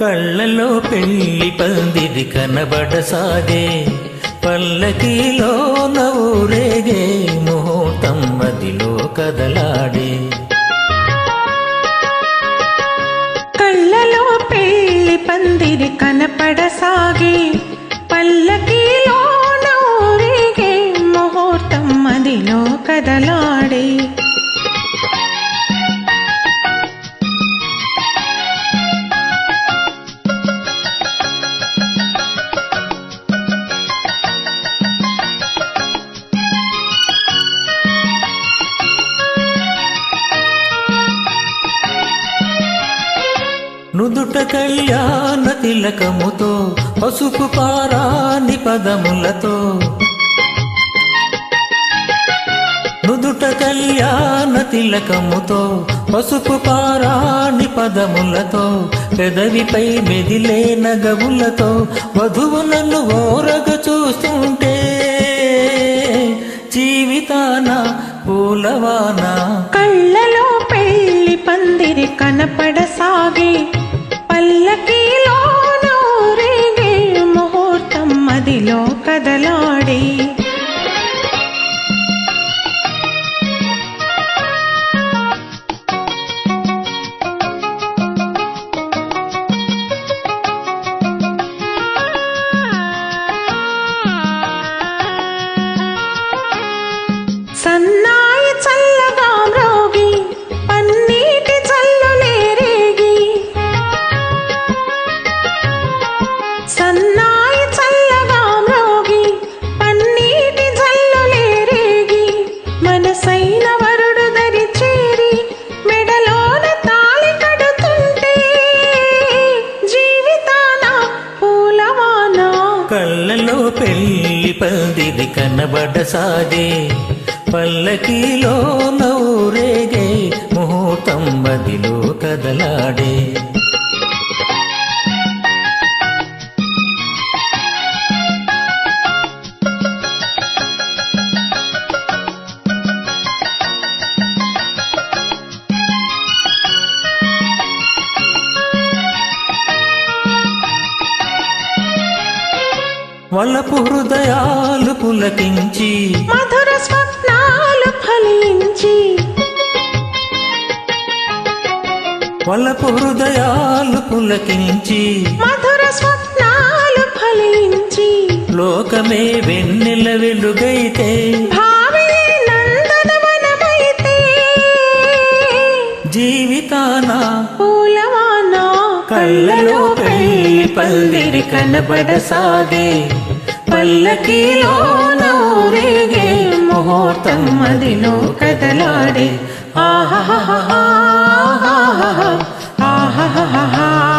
కళ్ళలో పెళ్ళి పందిరి కనబడసాగే పల్లకిలో నవ్వురేగే ముహూర్తం మదిలో కదలాడే. కళ్ళలో పెళ్ళి పందిరి కనపడసాగే పల్లకిలో నవ్వురేగే ముహూర్తం మదిలో కదలాడే. నుదుట కళ్యాణ తిలకముతో పసుపు పారాని పదములతో. నుదుట కళ్యాణ తిలకముతో పసుపు పారాణి పదములతో పెదవిపై మెదిలే నగవులతో వధువులను ఓరగ చూస్తుంటే. జీవితాన పూలవాన? కళ్ళలో పెళ్ళి పందిరి కనపడసాగే. పల్లకిలో మనసైన వరుడు దరి చేరి మెడలోన తాళి కడుతుంటే జీవితాన పూలవానా. కళ్ళలో పెళ్ళి పందిరి కనబడసాగే పల్లకిలో నవ్వురేగే వలపు హృదయాలు పులకించి మధుర స్వప్నాలు ఫలించి వలపు హృదయాలు పులకించి మధుర స్వప్నాలు ఫలించి లోకమే వెన్నెల వెలుగైతే జీవితాన పూలవాన పెళ్ళి పందిరి కనబడసాగే పల్లకీలో నవ్వేగే ముహూర్తం మదిలో కదలాడే. ఆహా ఆహా ఆహా ఆహా